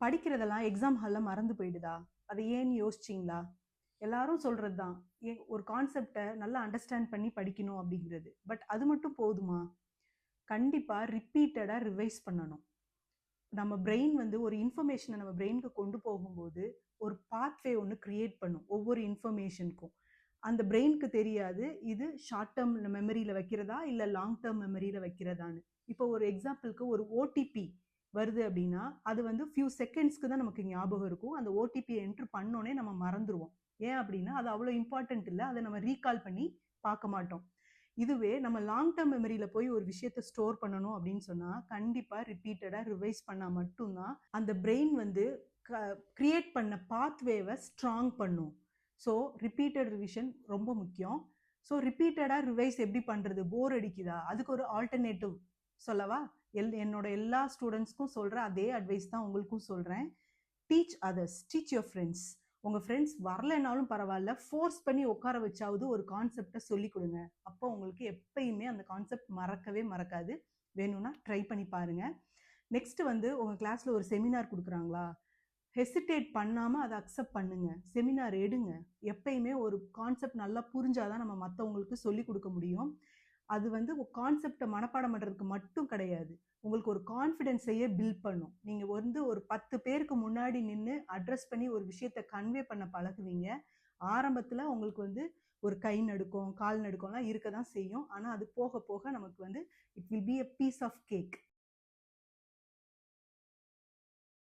படிக்கிறதெல்லாம் exam ஹாலில் மறந்து போயிடுதா? அதை ஏன்னு யோசிச்சிங்களா? எல்லாரும் சொல்கிறது தான் ஏ ஒரு கான்செப்டை நல்லா அண்டர்ஸ்டாண்ட் பண்ணி படிக்கணும் அப்படிங்கிறது. பட் அது மட்டும் போதுமா? கண்டிப்பாக ரிப்பீட்டடாக ரிவைஸ் பண்ணணும். நம்ம பிரெயின் வந்து ஒரு இன்ஃபர்மேஷனை நம்ம பிரெயினுக்கு கொண்டு போகும்போது ஒரு பாத்வே ஒன்று க்ரியேட் பண்ணும். ஒவ்வொரு இன்ஃபர்மேஷனுக்கும் அந்த பிரெயினுக்கு தெரியாது இது ஷார்ட் டேர்ம் மெமரியில் வைக்கிறதா? இல்லை லாங் டேர்ம் மெமரியில் வைக்கிறதான்னு. இப்போ ஒரு எக்ஸாம்பிளுக்கு ஒரு ஓடிபி வருது அப்படின்னா அது வந்து ஃபியூ செகண்ட்ஸ்க்கு தான் நமக்கு ஞாபகம் இருக்கும். அந்த ஓடிபியை என்ட்ரு பண்ணோன்னே நம்ம மறந்துடுவோம் ஏன் அப்படின்னா அது அவ்வளோ இம்பார்ட்டன்ட் இல்லை. அதை நம்ம ரீகால் பண்ணி பார்க்க மாட்டோம். இதுவே நம்ம லாங் டேர்ம் மெமரியில் போய் ஒரு விஷயத்தை ஸ்டோர் பண்ணணும் அப்படின்னு சொன்னால் கண்டிப்பாக ரிப்பீட்டடாக ரிவைஸ் பண்ணால் மட்டும்தான் அந்த பிரெயின் வந்து கிரியேட் பண்ண பாத்வேவை ஸ்ட்ராங் பண்ணும். ஸோ ரிப்பீட்டட் ரிவிஷன் ரொம்ப முக்கியம். ஸோ ரிப்பீட்டடாக ரிவைஸ் எப்படி பண்ணுறது போர் அடிக்குதா? அதுக்கு ஒரு ஆல்டர்னேட்டிவ் சொல்லவா? எல் என்னோட எல்லா ஸ்டூடெண்ட்ஸ்க்கும் சொல்கிற அதே அட்வைஸ் தான் உங்களுக்கும் சொல்கிறேன் teach others teach your friends உங்கள் ஃப்ரெண்ட்ஸ் வரலைனாலும் பரவாயில்ல. ஃபோர்ஸ் பண்ணி உட்கார வச்சாவது ஒரு கான்செப்டை சொல்லி கொடுங்க. அப்போ உங்களுக்கு எப்பயுமே அந்த கான்செப்ட் மறக்கவே மறக்காது. வேணும்னா ட்ரை பண்ணி பாருங்க. நெக்ஸ்ட் வந்து உங்கள் கிளாஸில் ஒரு செமினார் கொடுக்குறாங்களா? ஹெசிடேட் பண்ணாமல் அதை அக்செப்ட் பண்ணுங்க. செமினார் எடுங்க. எப்பயுமே ஒரு கான்செப்ட் நல்லா புரிஞ்சாதான் நம்ம மற்றவங்களுக்கு சொல்லி கொடுக்க முடியும். அது வந்து கான்செப்டை மனப்பாடம் பண்ணுறதுக்கு மட்டும் கிடையாது. உங்களுக்கு ஒரு கான்ஃபிடென்ஸையே பில்ட் பண்ணும். நீங்கள் வந்து ஒரு பத்து பேருக்கு முன்னாடி நின்று அட்ரஸ் பண்ணி ஒரு விஷயத்தை கன்வே பண்ண பழகுவீங்க. ஆரம்பத்தில் உங்களுக்கு வந்து ஒரு கை நடுக்கம் கால் நடுக்கம்லாம் இருக்க தான் செய்யும். ஆனால் அது போக போக நமக்கு வந்து it will be a piece of cake